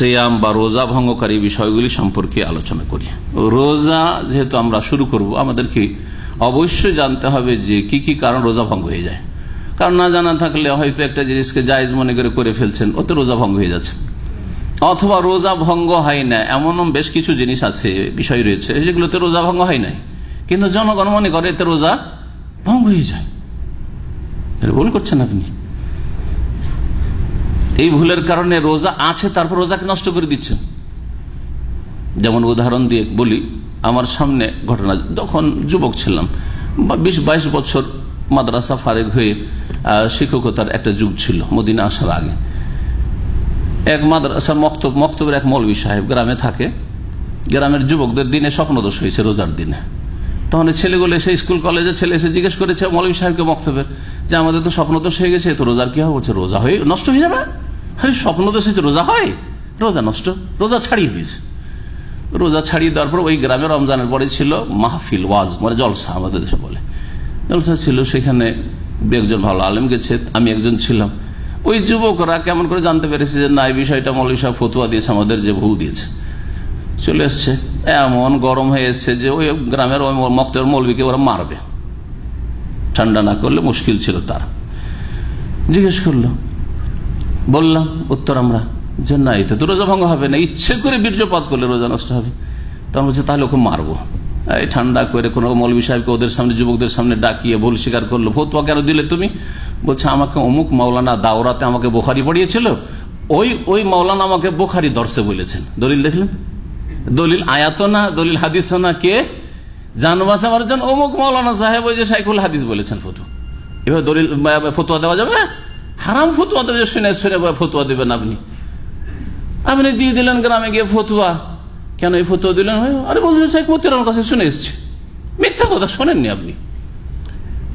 সেয়াম বা রোজা ভঙ্গকারী বিষয়গুলি সম্পর্কে আলোচনা করি। রোজা যেহেতু আমরা শুরু করব, আমাদেরকে অবশ্যই জানতে হবে যে কি কি কারণ রোজা ভঙ্গ হয়ে যায়। কারণ না জানা থাকলে হয়তো একটা জিনিসকে জায়জ মনে করে করে ফেলছেন, ওতে রোজা ভঙ্গ হয়ে যাচ্ছে। অথবা রোজা ভঙ্গ হয় না এমন বেশ কিছু জিনিস আছে, বিষয় রয়েছে, যেগুলোতে রোজা ভঙ্গ হয় নাই। কিন্তু জনগণ মনে করে এতে রোজা ভঙ্গ হয়ে যায়। ভুল করছেন আপনি। এই ভুলের কারণে রোজা আছে, তারপর রোজাকে নষ্ট করে দিচ্ছেন। যেমন উদাহরণ দিয়ে বলি, আমার সামনে ঘটনা, যখন যুবক ছিলাম বিশ বাইশ বছর মাদ্রাসা ফারেক হয়ে শিক্ষকতার একটা যুগ ছিল, মদিনা আসার আগে। এক মাদ্রাসার মক্তব, মক্তবের এক মৌলবী সাহেব গ্রামে থাকে। গ্রামের যুবকদের দিনে স্বপ্নদোষ হয়েছে রোজার দিনে। তখন ছেলেগুলো এসে স্কুল কলেজে ছেলে এসে জিজ্ঞেস করেছে মৌলবী সাহেবকে মক্তবের, যে আমাদের তো স্বপ্নদোষ হয়ে গেছে তো রোজার কি হবে? রোজা হয়ে নষ্ট হয়ে যাবে। হ্যাঁ স্বপ্নদোষ হয়েছে রোজা হয়, রোজা নষ্ট, রোজা ছাড়িয়ে দিয়েছে। রোজা ছাড়িয়ে দেওয়ার পর ওই গ্রামে রমজানের পরে ছিল মাহফিল, ওয়াজ মানে জলসা আমাদের দেশে বলে। জলসা ছিল, সেখানে একজন ভালো আলেম গেছে, আমি একজন ছিলাম। ওই যুবকরা কেমন করে জানতে পেরেছে যে না, এই বিষয়টা মৌলী সাহেব ফতুয়া দিয়েছে, আমাদের যে ভুল দিয়েছে। চলে এসছে, এমন গরম হয়ে এসছে যে ওই গ্রামের ওই মক্তের মৌলবীকে ওরা মারবে। ঠান্ডা না করলে মুশকিল ছিল তার। জিজ্ঞেস করল বললাম, উত্তর আমরা, যে না, এতে তো রোজা ভঙ্গ হবে না, ইচ্ছে করে বীর্যপাত করলে রোজা নষ্ট হবে। তখন বলছে, তাহলে ওকে মারবো। এই ঠান্ডা করে কোনো মৌলবী সাহেবকে ওদের সামনে, যুবকদের সামনে ডাকিয়ে ভুল স্বীকার করল। ফতুয়া কেন দিলে তুমি? বলছে, আমাকে অমুক মাওলানা দাওরাতে আমাকে বোখারি পড়িয়েছিল, ওই ওই মাওলানা আমাকে বোখারি দর্শে বলেছেন। দলিল দেখলেন? দলিল আয়াত না, দলিল হাদিস না, কে? জানবাস আমার জন অমুক মাওলানা সাহেব ওই যে সাইকুল হাদিস বলেছেন ফতু এবার দলিল ফতুয়া দেওয়া যাবে? হারাম ফতুয়া দেবে, শুনে শুনে ফতুয়া দেবেন আপনি। আপনি দিয়ে দিলেন গ্রামে গিয়ে ফতুয়া। কেন এই ফতুয়া দিলেন? আরে বলছেন শেখ মতিরার কাছে শুনে এসছে। মিথ্যা কথা শোনেননি আপনি।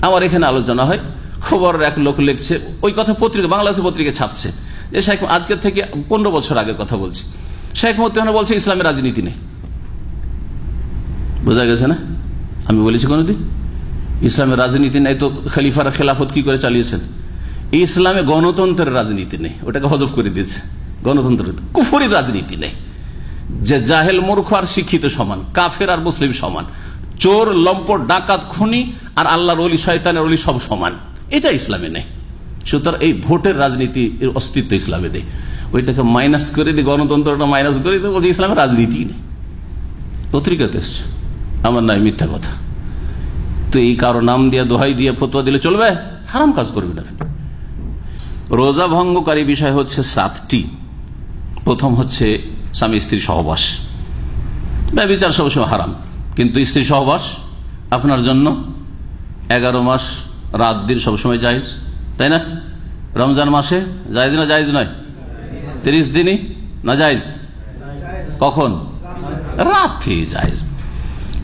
আমার এখানে আলোচনা হয় খবর এক লোক লিখছে, ওই কথা পত্রিকা বাংলাদেশের পত্রিকা ছাপছে, যে শেখ, আজকের থেকে পনেরো বছর আগের কথা বলছি। শেখ মতিহানা বলছে ইসলামের রাজনীতি নেই। বোঝা গেছে না? আমি বলেছি কোনোদিন ইসলামের রাজনীতি নেই তো খালিফারা খেলাফত কি করে চালিয়েছেন? ইসলামে গণতন্ত্রের রাজনীতি নেই। ওটাকে হজব করে দিয়েছে। গণতন্ত্র কুফরির রাজনীতি নেই। যে জাহেল মূর্খ আর শিক্ষিত সমান, কাফের আর মুসলিম সমান, চোর, লম্পট, ডাকাত, খুনি আর আল্লাহর অলি শয়তানের অলি সব সমান। এটা ইসলামে নেই। সুতরাং এই ভোটের রাজনীতি অস্তিত্ব ইসলামে নেই। ওইটাকে মাইনাস করে দিই গণতন্ত্রটা মাইনাস করে দিই বলছে ইসলামের রাজনীতি নেই। পত্রিকাতে আমার নাই মিথ্যা কথা। তো এই কারও নাম দিয়ে, দোহাই দিয়ে, ফতোয়া দিলে চলবে? হারাম কাজ করবে না। রোজা ভঙ্গকারী বিষয় হচ্ছে সাতটি। প্রথম হচ্ছে স্বামী স্ত্রী সহবাস। ব্যবচার সবসময় হারাম। কিন্তু স্ত্রী সহবাস আপনার জন্য এগারো মাস রাত দিন সবসময় জায়জ। তাই না? রমজান মাসে জায়জ না জায়জ নয়? তিরিশ দিনই না জায়জ? কখন? রাতে জায়জ।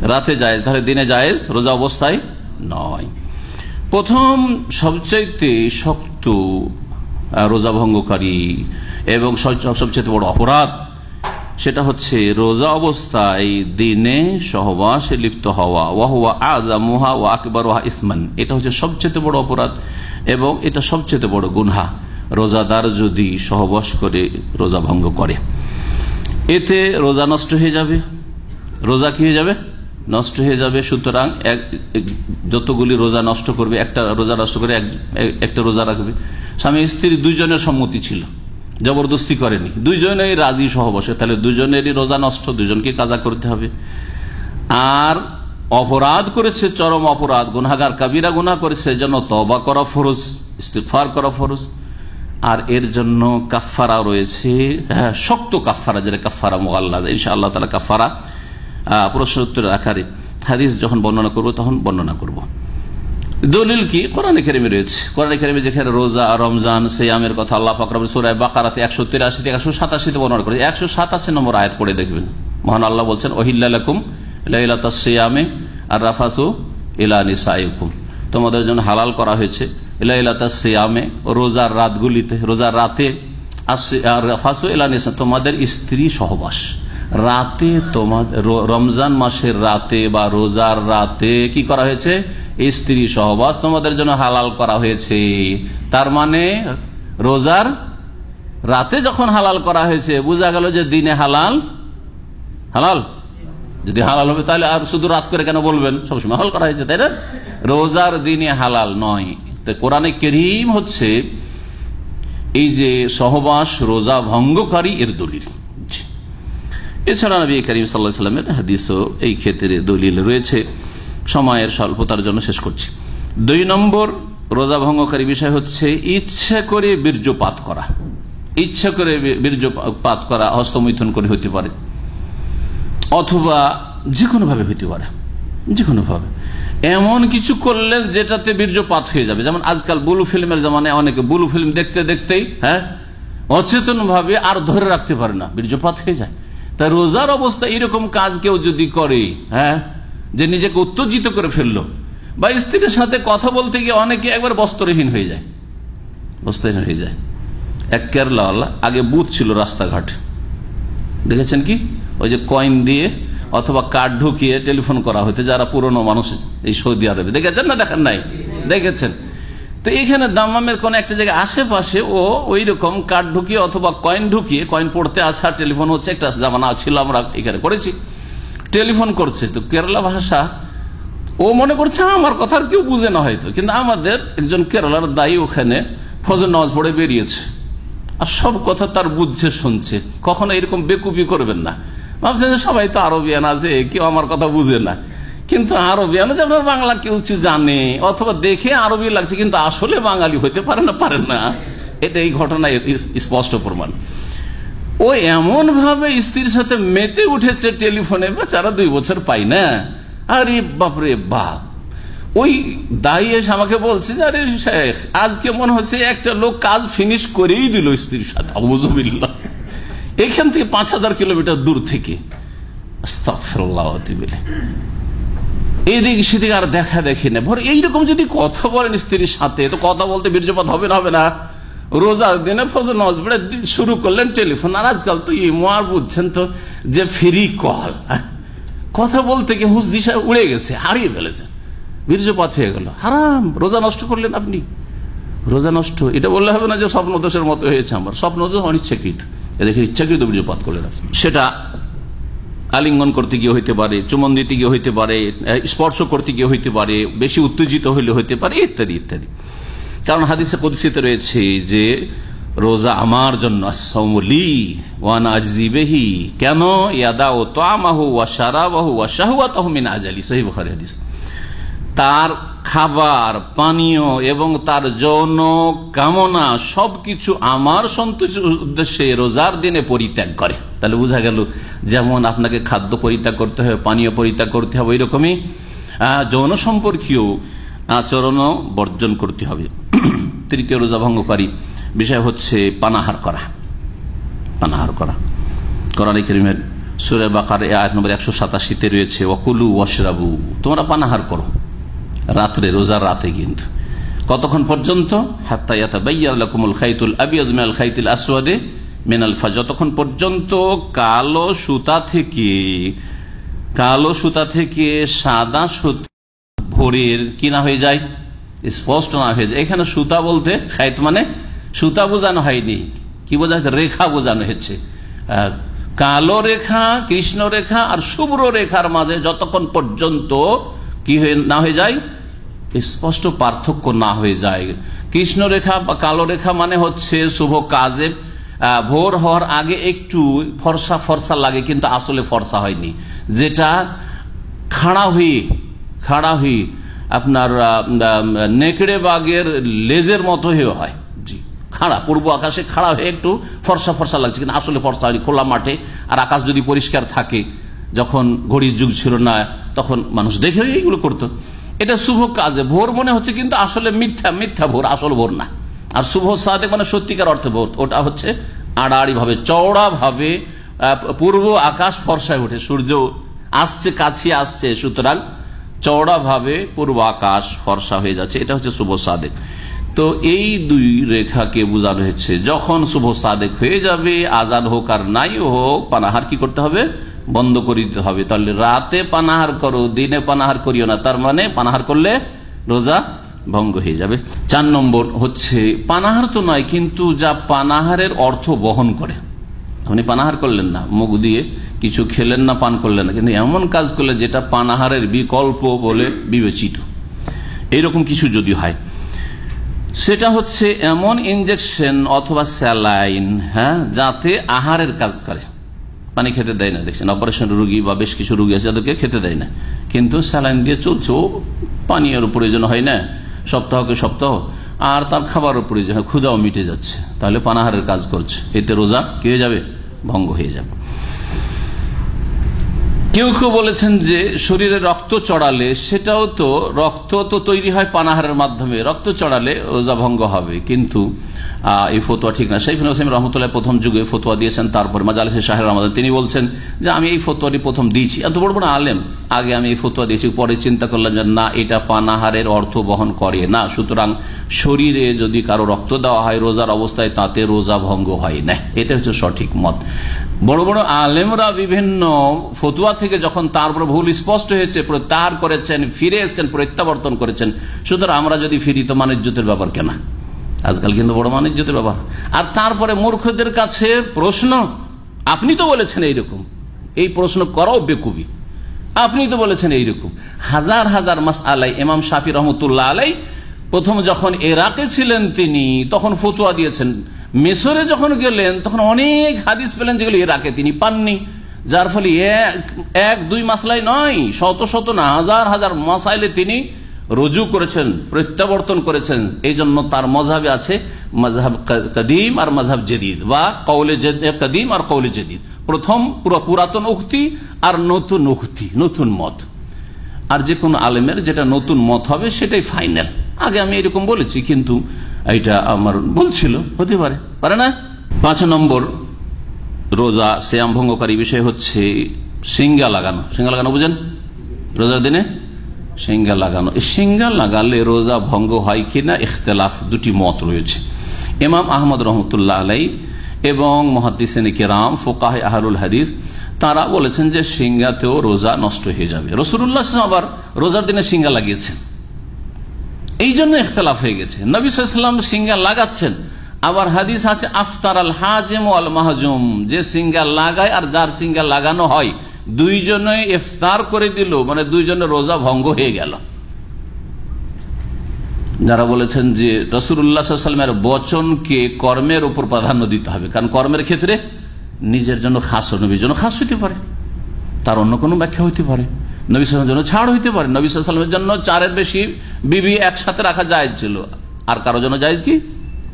রাতে জায়জ, তাহলে দিনে জায়েজ, রোজা অবস্থায় নয়। প্রথম সবচাইতে শক্ত রোজা ভঙ্গকারী এবং সবচেয়ে বড় অপরাধ সেটা হচ্ছে রোজা অবস্থায় দিনে সহবাসে লিপ্ত হওয়া। ওয়াহুয়া আজা মুহা ও আকবর ওয়াহা ইসমান। এটা হচ্ছে সবচেয়ে বড় অপরাধ এবং এটা সবচেয়ে বড় গুনহা। রোজাদার যদি সহবাস করে, রোজা ভঙ্গ করে, এতে রোজা নষ্ট হয়ে যাবে। রোজা কি হয়ে যাবে? নষ্ট হয়ে যাবে, সুতরাং যতগুলি রোজা নষ্ট করবে, একটা রোজা নষ্ট করে একটা রোজা রাখবে। স্বামী স্ত্রী দুইজনের সম্মতি ছিল, জবরদস্তি করেনি। দুইজনেই রাজি সহবসে, তাহলে দুজনেরই রোজা নষ্ট দুজনকে কাজা করতে হবে। আর অপরাধ করেছে, চরম অপরাধ গুনাগার কাবিরা গুনা করেছে যেন তবা করা ফরজ ইস্তিফার করা ফরজ। আর এর জন্য কাফারা রয়েছে হ্যাঁ শক্ত কাফারা যেটা কাফারা মোয়াল্লা ইনশা আল্লাহ তালা কাফারা প্রশ্ন উত্তরের আকারে হাদিস যখন বর্ণনা করব, তখন বর্ণনা করব। দলিল কি? কোরআনে কেরিমে রয়েছে। কোরআনে কেরিমে যেখানে রোজা, রমজান, সেয়ামের কথা আল্লাহ ফাকরাব সুরায় বাকারাতে একশো তিরাশি থেকে একশো সাতাশিতে বর্ণনা করে একশো সাতাশি নম্বর আয়াত পড়ে দেখবেন। মহান আল্লাহ বলছেন ওহিল্লাকুম লাইলাতাসিয়ামে আর রাফাসু ইলা নিসাইকুম। তোমাদের জন্য হালাল করা হয়েছে ইলাইলাতাসিয়ামে রোজার রাতগুলিতে, রোজার রাতে আর রাফাসু ইলা নিসা তোমাদের স্ত্রী সহবাস। রাতে তোমার রমজান মাসের রাতে বা রোজার রাতে কি করা হয়েছে? স্ত্রী সহবাস তোমাদের জন্য হালাল করা হয়েছে। তার মানে রোজার রাতে যখন হালাল করা হয়েছে, বোঝা গেল যে দিনে হালাল। হালাল? যদি হালাল হবে তাহলে আর শুধু রাত করে কেন বলবেন? সবসময় হালাল করা হয়েছে, তাই না? রোজার দিনে হালাল নয়। তো কোরআনে করিম হচ্ছে, এই যে সহবাস রোজা ভঙ্গকারী এর দলিল। এছাড়া নবী করিম সাল্লাহ সাল্লামের হাদিসও এই ক্ষেত্রে দলিল রয়েছে। সময়ের স্বল্পতার জন্য শেষ করছি। দুই নম্বর রোজা ভঙ্গকারী বিষয় হচ্ছে ইচ্ছা করে বীর্যপাত করা। ইচ্ছা করে বীর্যপাত করা, হস্তমৈথুন করে হতে পারে। অথবা যে কোনোভাবে হইতে পারে। যে কোনোভাবে এমন কিছু করলেন যেটাতে বীর্যপাত হয়ে যাবে। যেমন আজকাল বুলু ফিল্মের জামানায় অনেকে বুলু ফিল্ম দেখতে দেখতেই হ্যাঁ অচেতন ভাবে আর ধরে রাখতে পারে না। বীর্যপাত হয়ে যায়। তা রোজার অবস্থা এরকম কাজ কেউ যদি করে হ্যাঁ যে নিজেকে উত্তেজিত করে ফেলল। বা স্ত্রীর সাথে কথা বলতে গিয়ে অনেকে একবার বস্ত্রহীন হয়ে যায়। বস্ত্রহীন হয়ে যায়। এক কেরলা আগে বুথ ছিল রাস্তাঘাট। দেখেছেন কি? ওই যে কয়েন দিয়ে অথবা কার্ড ঢুকিয়ে টেলিফোন করা হইতে, যারা পুরনো মানুষ এই সৌদি আরবে। দেখেছেন না? দেখেন নাই? দেখেছেন। তো এখানে দামামের কোন একটা জায়গায় আশেপাশে ও ওই রকম কার্ড ঢুকিয়ে অথবা কয়েন ঢুকিয়ে কয়েন পড়তে আসা টেলিফোন হচ্ছে, একটা জামানা ছিল, আমরা এখানে করেছি। টেলিফোন করছে। তো কেরালা ভাষা, ও মনে করছে আমার কথা কেউ বুঝে না হয়তো। কিন্তু আমাদের একজন কেরালার দায়ী ওখানে ফজর নামাজ পড়ে বেরিয়েছে। আর সব কথা তার বুঝছে, শুনছে। কখনো এরকম বেকুপি করবেন না। ভাবছেন সবাই তো আরবিয়ান আছে কেউ আমার কথা বুঝে না। কিন্তু আরবিয়ান যে আপনার বাংলা কেউ জানে, অথবা দেখে আরবি লাগছে, কিন্তু আসলে বাঙালি হইতে পারে না পারে না। এটা এই ঘটনা স্পষ্ট প্রমাণ। ও এমন ভাবে স্ত্রীর সাথে মেতে উঠেছে টেলিফোনে বেচারা দুই বছর পাই না। আরে বাপরে বাপ। ওই দায়ী এসে আমাকে বলছে যে, আরে শেখ, আজকে মনে হচ্ছে একটা লোক কাজ ফিনিশ করেই দিল স্ত্রীর সাথে আবুজবিল্লা এখান থেকে পাঁচ হাজার কিলোমিটার দূর থেকে। এদিক সেদিকে আর দেখা দেখি না। ভর এইরকম যদি কথা বলেন স্ত্রীর সাথে, তো কথা বলতে বীর্যপাত হবে না হবে না। রোজার দিনে ফজর নামাজ পড়ে শুরু করলেন টেলিফোন আর আজকাল তো ইমো বুঝছেন তো, যে ফ্রি কল কথা বলতে গিয়ে হুস দিশা উড়ে গেছে, হারিয়ে ফেলেছে। বীর্যপাত হয়ে গেল। হারাম, রোজা নষ্ট করলেন আপনি। রোজা নষ্ট, এটা বললে হবে না যে স্বপ্ন দোষের মতো হয়েছে আমার। স্বপ্ন দোষ অনিচ্ছাকৃত দেখে ইচ্ছাকৃত বীর্যপাত করলেন সেটা আলিঙ্গন করতে গিয়ে হইতে পারে চুমন দিতে গিয়ে হইতে পারে স্পর্শ করতে গিয়ে হইতে পারে, বেশি উত্তেজিত হইলে হইতে পারে, ইত্যাদি ইত্যাদি। কারণ হাদিসে প্রতিষ্ঠিত রয়েছে যে, রোজা আমার জন্য ওয়ান কেন ইয়াদা ও তামাহু ওয়া সারাবাহু ওয়া শাহুয়াতাহু তহমিন আজালি। সহি হাদিস। তার খাবার, পানীয় এবং তার যৌন কামনা সবকিছু আমার সন্তোষের উদ্দেশ্যে রোজার দিনে পরিত্যাগ করে। তাহলে বোঝা গেল যেমন আপনাকে খাদ্য পরিত্যাগ করতে হবে, পানীয় পরিত্যাগ করতে হবে, ওইরকমই যৌন সম্পর্কীয় আচরণও বর্জন করতে হবে। তৃতীয় রোজা ভঙ্গকারী বিষয় হচ্ছে পানাহার করা। পানাহার করা। করানি করিমের সুরে বাকার আয়াত নম্বর একশো সাতাশিতে রয়েছে অকুলু ওয়াশরাবু, তোমরা পানাহার করো। রাত্রে, রোজার রাতে কিন্তু। কতক্ষণ পর্যন্ত? আসওয়াদে মেনাল ফা যতক্ষণ পর্যন্ত কালো সুতা থেকে, কালো সুতা থেকে সাদা সুতা ভোরের কি না হয়ে যায়, স্পষ্ট না হয়ে যায়। এখানে সুতা বলতে খাইত মানে সুতা বোঝানো হয়নি। কি বোঝা রেখা বোঝানো হচ্ছে কালো রেখা, কৃষ্ণ রেখা আর শুভ্র রেখার মাঝে যতক্ষণ পর্যন্ত কি হয়ে না হয়ে যায় স্পষ্ট পার্থক্য না হয়ে যায়। কৃষ্ণ রেখা বা কালো রেখা মানে হচ্ছে শুভ কাজে ভোর হওয়ার আগে একটু ফর্সা ফর্সা লাগে, কিন্তু আসলে ফর্সা হয়নি। যেটা খাড়া হয়ে খাড়া হয়ে আপনার নেকড়ে বাগের লেজের মতো হয়ে হয়। জি, খাড়া, পূর্ব আকাশে খাড়া হয়ে একটু ফর্সা ফর্সা লাগছে, কিন্তু আসলে ফর্সা হয়নি, খোলা মাঠে। আর আকাশ যদি পরিষ্কার থাকে, যখন ঘড়ির যুগ ছিল না, তখন মানুষ দেখে এইগুলো করতো। এটা শুভ কাজে, ভোর মনে হচ্ছে কিন্তু আসলে মিথ্যা মিথ্যা ভোর, আসল ভোর না। আর শুভ সাদে মানে সত্যিকার অর্থে ভোর, ওটা হচ্ছে আড়াআড়ি ভাবে চওড়া ভাবে পূর্ব আকাশ ফর্সায় ওঠে, সূর্য আসছে, কাছে আসছে, সুতরাং চওড়া ভাবে পূর্ব আকাশ ফর্সা হয়ে যাচ্ছে, এটা হচ্ছে শুভ সাদেক তো এই দুই রেখাকে বোঝানো হয়েছে, যখন শুভ সাদেক হয়ে যাবে আজাদ হোক আর নাই হোক, পানাহার কি করতে হবে? বন্ধ করে দিতে হবে। তাহলে রাতে পানাহার করো, দিনে পানাহার করিও না। তার মানে পানাহার করলে রোজা ভঙ্গ হয়ে যাবে। চার নম্বর হচ্ছে, পানাহার তো নয়, কিন্তু যা পানাহারের অর্থ বহন করে। আপনি পানাহার করলেন না, মুখ দিয়ে কিছু খেলেন না, পান করলেন না, কিন্তু এমন কাজ করলেন যেটা পানাহারের বিকল্প বলে বিবেচিত। এইরকম কিছু যদি হয়। সেটা হচ্ছে এমন ইনজেকশন অথবা স্যালাইন হ্যাঁ যাতে আহারের কাজ করে। পানি খেতে দেয় না, দেখছেন? অপারেশন রুগী বা বেশ কিছু রুগী আছে, যাদেরকে খেতে দেয় না। কিন্তু স্যালাইন দিয়ে চলছে, ও পানীয়ের প্রয়োজন হয় না সপ্তাহকে সপ্তাহ, আর তার খাবারও প্রয়োজন হয় ক্ষুদাও মিটে যাচ্ছে। তাহলে পানাহারের কাজ করছে। এতে রোজা কে যাবে? ভঙ্গ হয়ে যাবে। কেউ কেউ বলেছেন যে শরীরে রক্ত চড়ালে, সেটাও তো রক্ত তো তৈরি হয় পানাহারের মাধ্যমে। রক্ত চড়ালে রোজা ভঙ্গ হবে। কিন্তু এই ফতোয়া ঠিক না। সেইফিন হোসেন রহমতুল্লাহ প্রথম যুগে ফতোয়া দিয়েছেন, তারপর মাজালিস শাহের রহমান তিনি বলছেন যে, আমি এই ফতোয়াটি প্রথম দিয়েছি। এত বড় বড় আলেম, আগে আমি এই ফতোয়া দিয়েছি। পরে চিন্তা করলাম যে, না, এটা পানাহারের অর্থ বহন করে। না, সুতরাং শরীরে যদি কারও রক্ত দেওয়া হয় রোজার অবস্থায়, তাতে রোজা ভঙ্গ হয় না। এটা হচ্ছে সঠিক মত। বড় বড় আলেমরা বিভিন্ন ফতুয়া থেকে যখন তারপর ভুল স্পষ্ট হয়েছে, প্রত্যাহার করেছেন, ফিরে এসছেন, প্রত্যাবর্তন করেছেন, সুতরাং আমরা যদি ফিরি, তো মানিজ্যতের ব্যাপার কেনা? আজকাল কিন্তু বড় মানিজ্যতের ব্যাপার আর তারপরে মূর্খদের কাছে প্রশ্ন, আপনি তো বলেছেন এইরকম। এই প্রশ্ন করাও বেকুবি। আপনি তো বলেছেন এইরকম। হাজার হাজার মাস আলাই এমাম শাফি রহমতুল্লাহ আলাই, প্রথম যখন এরাকে ছিলেন তিনি, তখন ফতুয়া দিয়েছেন। মেসরে যখন গেলেন, তখন অনেক হাদিস পেলেন যেগুলো এরাকে তিনি পাননি। যার ফলে এক দুই মাসলাই নয়, শত শত না, হাজার হাজার মাসাইলে তিনি রুজু করেছেন, প্রত্যাবর্তন করেছেন এই জন্য তার মজাবে আছে মজাব কদিম আর মজাব জদিদ, বা কৌলে কদিম আর কৌলে জদিদ। প্রথম পুরো পুরাতন উক্তি আর নতুন উক্তি, নতুন মত। আর যে কোনো আলেমের যেটা নতুন মত হবে সেটাই ফাইনাল আগে আমি এরকম বলেছি, কিন্তু এটা আমার বলছিল হতে পারে। পারে না? পাঁচ নম্বর, রোজা শ্যাম ভঙ্গকারী বিষয় হচ্ছে সিঙ্গা লাগানো। সিঙ্গা লাগানো বুঝেন? রোজার দিনে? সিঙ্গা লাগানো। সিঙ্গা লাগালে রোজা ভঙ্গ হয় কিনা? ইখতলাফ দুটি মত রয়েছে। ইমাম আহমদ রহমতুল্লাহ আলাই এবং মহাদিসেন কেরাম ফোকাহ আহারুল হাদিস, তারা বলেছেন যে সিঙ্গাতেও রোজা নষ্ট হয়ে যাবে। রসুল্লাহ আবার রোজার দিনে সিঙ্গা লাগিয়েছেন। এই জন্য ইখতলাফ হয়ে গেছে। নবী সাল্লাম সিঙ্গা লাগাচ্ছেন। আবার হাদিস আছে আফতার আল হাজেম আল মাহজুম, যে সিঙ্গা লাগায় আর যার সিঙ্গা লাগানো হয় দুইজনে ইফতার করে দিল মানে দুইজনে রোজা ভঙ্গ হয়ে গেল। যারা বলেছেন যে রসুল্লাহামের বচনকে কর্মের উপর প্রাধান্য দিতে হবে, কারণ কর্মের ক্ষেত্রে নিজের জন্য খাস নবীর জন্য খাস হইতে পারে, তার অন্য কোনো ব্যাখ্যা হইতে পারে। নবী সালামের জন্য ছাড় হইতে পারে, নবী সালামের জন্য চারের বেশি বিবি একসাথে রাখা যায় ছিল, আর কারও জন্য জায়জ কি?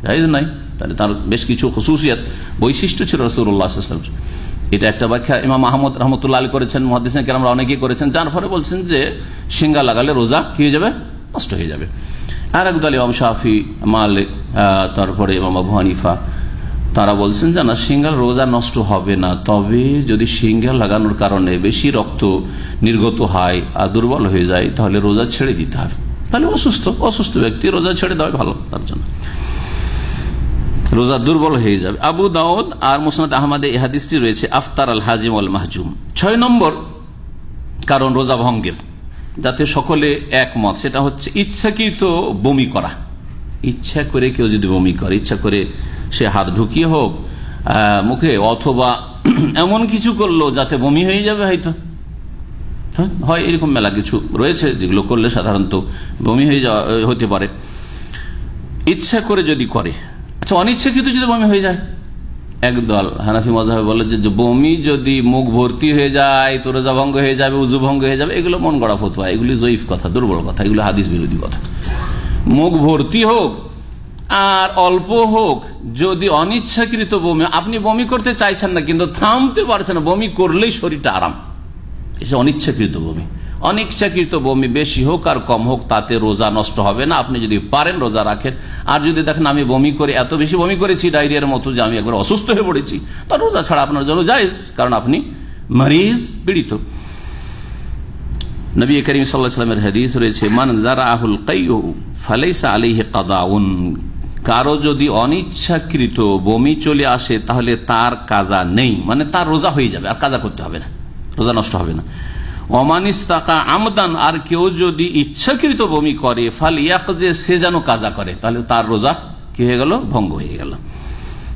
জায়জ নাই, তাহলে তার বেশ কিছু খুশুসিয়াত বৈশিষ্ট্য ছিল রসুল্লাহ এটা একটা ব্যাখ্যা ইমাম মাহমুদ রহমতুল্লাহ আলী করেছেন মহাদিসেন কেরামরা অনেকেই করেছেন, যার ফলে বলছেন যে সিঙ্গা লাগালে রোজা কি হয়ে যাবে? নষ্ট হয়ে যাবে। আর একদল ইমাম শাহি মালিক তারপরে ইমাম আবু হানিফা, তারা বলছেন যে না সিঙ্গাল রোজা নষ্ট হবে না, তবে যদি সিঙ্গাল লাগানোর কারণে বেশি রক্ত নির্গত হয় আর দুর্বল হয়ে যায়, তাহলে রোজা ছেড়ে দিতে হবে। তাহলে অসুস্থ অসুস্থ ব্যক্তি রোজা ছেড়ে দেওয়া ভালো, তার জন্য। রোজা দুর্বল হয়ে যাবে। আবু দাউদ আর মুসনাদ আহমদে ইহাদিসটি রয়েছে, আফতার আল হাজিম আল মাহজুম। ছয় নম্বর কারণ রোজা ভঙ্গের, যাতে সকলে একমত, সেটা হচ্ছে ইচ্ছাকৃত বমি করা। ইচ্ছা করে কেউ যদি বমি করে, ইচ্ছা করে সে হাত ঢুকিয়ে হোক মুখে অথবা এমন কিছু করল যাতে বমি হয়ে যাবে হয়তো। হ্যাঁ হয় এরকম মেলা কিছু রয়েছে যেগুলো করলে সাধারণত বমি হয়ে যাওয়া হতে পারে। ইচ্ছা করে যদি করে আচ্ছা অনিচ্ছাকৃত যদি বমি হয়ে যায়? একদল হানাফি মজাহ বলে যে বমি যদি মুখ ভর্তি হয়ে যায় তোরোজা ভঙ্গ হয়ে যাবে উজু ভঙ্গ হয়ে যাবে, এগুলো মন গড়া ফতুয়া, এগুলি জয়ীফ কথা, দুর্বল কথা, এগুলো হাদিস বিরোধী কথা। মুখ ভর্তি হোক আর অল্প হোক, যদি অনিচ্ছাকৃত বমি, আপনি বমি করতে চাইছেন না, কিন্তু থামতে পারছেন বমি করলেই শরীরটা আরাম। এসে অনিচ্ছাকৃত বমি। অনিচ্ছাকৃত বমি বেশি হোক আর কম হোক, তাতে রোজা নষ্ট হবে না। আপনি যদি পারেন রোজা রাখেন। আর যদি দেখেন আমি বমি করে, এত বেশি বমি করেছি ডায়রিয়ার মতো যে আমি একবার অসুস্থ হয়ে পড়েছি, তা রোজা ছাড়া আপনার জন্য যাইজ কারণ আপনি মরিজ, পীড়িত। নবী করিম সাল্লাহামের হাদিস রয়েছে, মান যারা আহুল কাইউ ফালাইসা আলিহে কাদাউন। কারও যদি অনিচ্ছাকৃত বমি চলে আসে, তাহলে তার কাজা নেই। মানে তার রোজা হয়ে যাবে, আর কাজা করতে হবে না। রোজা নষ্ট হবে না। অমানিস টাকা আমদান আর কেউ যদি ইচ্ছাকৃত বমি করে ফাল ইয়াক যে সে যেন কাজা করে। তাহলে তার রোজা কি হয়ে গেল? ভঙ্গ হয়ে গেল।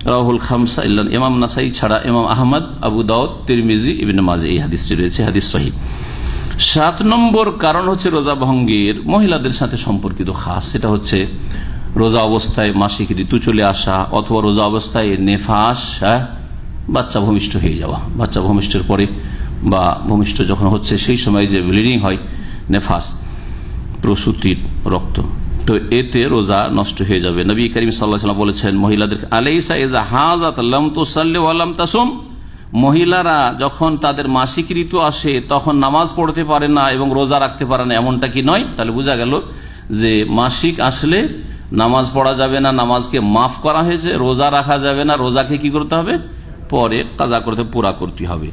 রাহুল খামসা ইল্লান ইমাম নাসাই ছাড়া ইমাম আহমদ আবু দাউদ তিরমিজি ইবিন মাঝে এই হাদিসটি রয়েছে হাদিস সহি সাত নম্বর কারণ হচ্ছে রোজা ভঙ্গের মহিলাদের সাথে সম্পর্কিত খাস। সেটা হচ্ছে রোজা অবস্থায় মাসিক ঋতু চলে আসা অথবা রোজা অবস্থায় নেফাস হ্যাঁ, বাচ্চা ভূমিষ্ঠ হয়ে যাওয়া। বাচ্চা ভূমিষ্ঠের পরে বা ভূমিষ্ঠ যখন হচ্ছে, সেই সময় যে ব্লিডিং হয়, নেফাস, প্রসূতির রক্ত। তো এতে রোজা নষ্ট হয়ে যাবে। নবী করিম সাল্লাহ বলেছেন মহিলাদের আলাইসা ইজা হাজাত লাম তুসাল্লি ওয়ালাম তাসুম। মহিলারা যখন তাদের মাসিক ঋতু আসে, তখন নামাজ পড়তে পারে না এবং রোজা রাখতে পারে না। এমনটা কি নয়? তাহলে বোঝা গেল যে মাসিক আসলে নামাজ পড়া যাবে না, নামাজকে মাফ করা হয়েছে, রোজা রাখা যাবে না। রোজাকে কি করতে হবে? পরে কাজা করতে, পুরা করতে হবে।